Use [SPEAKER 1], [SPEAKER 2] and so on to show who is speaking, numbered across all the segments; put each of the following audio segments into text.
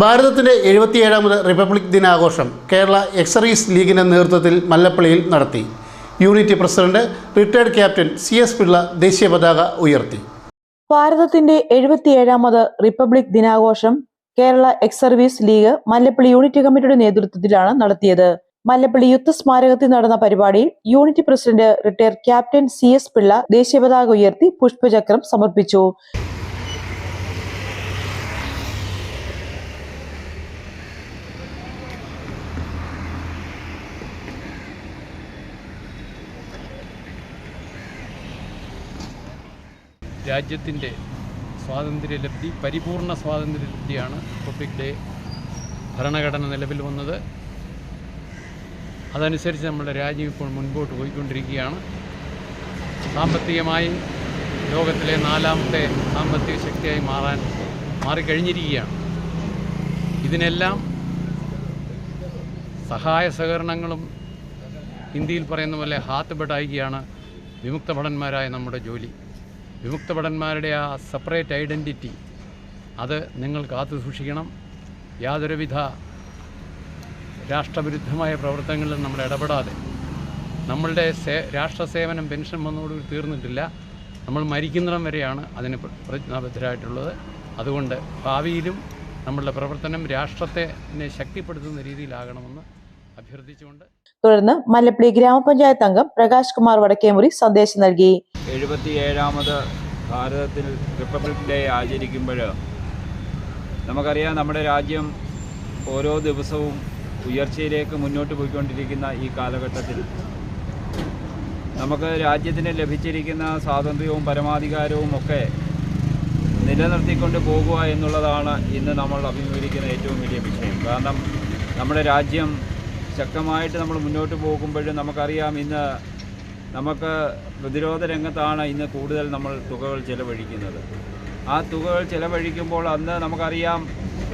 [SPEAKER 1] ഭാരതത്തിന്റെ എഴുപത്തിയേഴാമത് റിപ്പബ്ലിക് ദിനാഘോഷം കേരള എക്സറീസ് ലീഗിന്റെ നേതൃത്വത്തിൽ മല്ലപ്പള്ളിയിൽ നടത്തി. Unit president retired captain C S Pillai ദേശീയ പതാക ഉയർത്തി.
[SPEAKER 2] ഭാരതത്തിന്റെ എഴുപത്തിയേഴാമത് റിപ്പബ്ലിക് ദിനാഘോഷം Kerala ex service league Mallappally unit കമ്മിറ്റിയുടെ നേതൃത്വത്തിലാണ് നടത്തിയത്. മല്ലപ്പള്ളി യുദ്ധ സ്മാരകത്തിൽ നടന്ന പരിപാടിയിൽ unit president retire captain C S Pillai ദേശീയ പതാക ഉയർത്തി പുഷ്പചക്രം സമർപ്പിച്ചു.
[SPEAKER 3] രാജ്യത്തിന്റെ സ്വാതന്ത്ര്യലബ്ധി പരിപൂർണ സ്വാതന്ത്ര്യലബ്ധിയാണ് റിപ്പബ്ലിക് ഡേ ഭരണഘടന നിലവിൽ വന്നത്. അതനുസരിച്ച് നമ്മുടെ രാജ്യം ഇപ്പോൾ മുൻപോട്ട് പോയിക്കൊണ്ടിരിക്കുകയാണ്. സാമ്പത്തികമായി ലോകത്തിലെ നാലാമത്തെ സാമ്പത്തിക ശക്തിയായി മാറാൻ മാറിക്കഴിഞ്ഞിരിക്കുകയാണ്. ഇതിനെല്ലാം സഹായ സഹകരണങ്ങളും ഹിന്ദിയിൽ പറയുന്ന പോലെ ഹാത്ത് വിമുക്ത ഭടന്മാരായ നമ്മുടെ ജോലി. വിമുക്ത ഭടന്മാരുടെ ആ സെപ്പറേറ്റ് ഐഡന്റിറ്റി അത് നിങ്ങൾ കാത്തു സൂക്ഷിക്കണം. യാതൊരുവിധ രാഷ്ട്രവിരുദ്ധമായ പ്രവർത്തനങ്ങളിൽ നമ്മൾ ഇടപെടാതെ. നമ്മളുടെ സേ രാഷ്ട്രസേവനം പെൻഷൻ വന്നതോടുകൂടി തീർന്നിട്ടില്ല. നമ്മൾ മരിക്കുന്നിടം വരെയാണ് അതിന് പ്ര- പ്രതിജ്ഞാബദ്ധരായിട്ടുള്ളത്. അതുകൊണ്ട് ഭാവിയിലും നമ്മളുടെ പ്രവർത്തനം രാഷ്ട്രത്തെ ശക്തിപ്പെടുത്തുന്ന രീതിയിലാകണമെന്ന് അഭ്യർത്ഥിച്ചുകൊണ്ട്
[SPEAKER 2] തുടർന്ന് മല്ലപ്പള്ളി ഗ്രാമപഞ്ചായത്ത് അംഗം പ്രകാശ് കുമാർ വടക്കേമുറി സന്ദേശം നൽകി.
[SPEAKER 4] എഴുപത്തിയേഴാമത് ഭാരതത്തിൽ റിപ്പബ്ലിക് ഡേ ആചരിക്കുമ്പോൾ നമുക്കറിയാം നമ്മുടെ രാജ്യം ഓരോ ദിവസവും ഉയർച്ചയിലേക്ക് മുന്നോട്ട് പോയിക്കൊണ്ടിരിക്കുന്ന ഈ കാലഘട്ടത്തിൽ നമുക്ക് രാജ്യത്തിന് ലഭിച്ചിരിക്കുന്ന സ്വാതന്ത്ര്യവും പരമാധികാരവും ഒക്കെ നിലനിർത്തിക്കൊണ്ട് പോകുക എന്നുള്ളതാണ് ഇന്ന് നമ്മൾ അഭിമുഖീകരിക്കുന്ന ഏറ്റവും വലിയ വിഷയം. കാരണം നമ്മുടെ രാജ്യം ശക്തമായിട്ട് നമ്മൾ മുന്നോട്ട് പോകുമ്പോഴും നമുക്കറിയാം ഇന്ന് നമുക്ക് പ്രതിരോധ രംഗത്താണ് ഇന്ന് കൂടുതൽ നമ്മൾ തുകകൾ ചെലവഴിക്കുന്നത്. ആ തുകകൾ ചെലവഴിക്കുമ്പോൾ അന്ന് നമുക്കറിയാം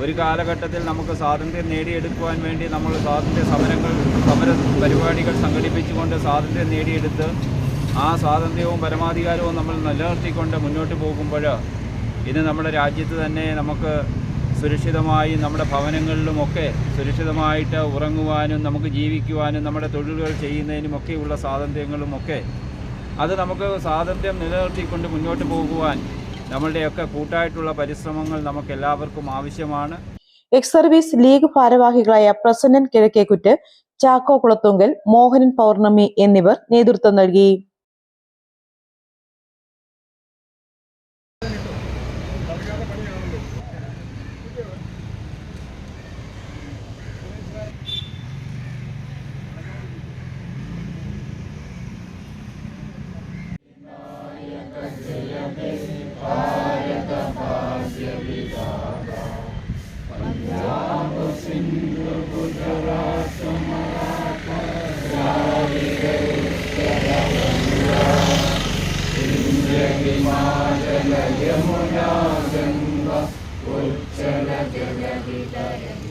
[SPEAKER 4] ഒരു കാലഘട്ടത്തിൽ നമുക്ക് സ്വാതന്ത്ര്യം നേടിയെടുക്കുവാൻ വേണ്ടി നമ്മൾ സ്വാതന്ത്ര്യ സമരങ്ങൾ സമര പരിപാടികൾ സംഘടിപ്പിച്ചുകൊണ്ട് സ്വാതന്ത്ര്യം നേടിയെടുത്ത് ആ സ്വാതന്ത്ര്യവും പരമാധികാരവും നമ്മൾ നിലനിർത്തിക്കൊണ്ട് മുന്നോട്ട് പോകുമ്പോൾ ഇന്ന് നമ്മുടെ രാജ്യത്ത് തന്നെ നമുക്ക് സുരക്ഷിതമായി നമ്മുടെ ഭവനങ്ങളിലുമൊക്കെ സുരക്ഷിതമായിട്ട് ഉറങ്ങുവാനും നമുക്ക് ജീവിക്കുവാനും നമ്മുടെ തൊഴിലുകൾ ചെയ്യുന്നതിനുമൊക്കെയുള്ള സ്വാതന്ത്ര്യങ്ങളുമൊക്കെ. അത് നമുക്ക് സ്വാതന്ത്ര്യം നിലനിർത്തിക്കൊണ്ട് മുന്നോട്ട് പോകുവാൻ നമ്മളുടെയൊക്കെ കൂട്ടായിട്ടുള്ള പരിശ്രമങ്ങൾ നമുക്ക് എല്ലാവർക്കും ആവശ്യമാണ്.
[SPEAKER 2] എക്സ് സർവീസ് ലീഗ് ഭാരവാഹികളായ പ്രസന്നൻ കിഴക്കേക്കുറ്റ് ചാക്കോ കുളത്തുങ്കൽ മോഹനൻ പൗർണമി എന്നിവർ നേതൃത്വം നൽകി.
[SPEAKER 4] यमुना गङ्गा उज्जल जगविदय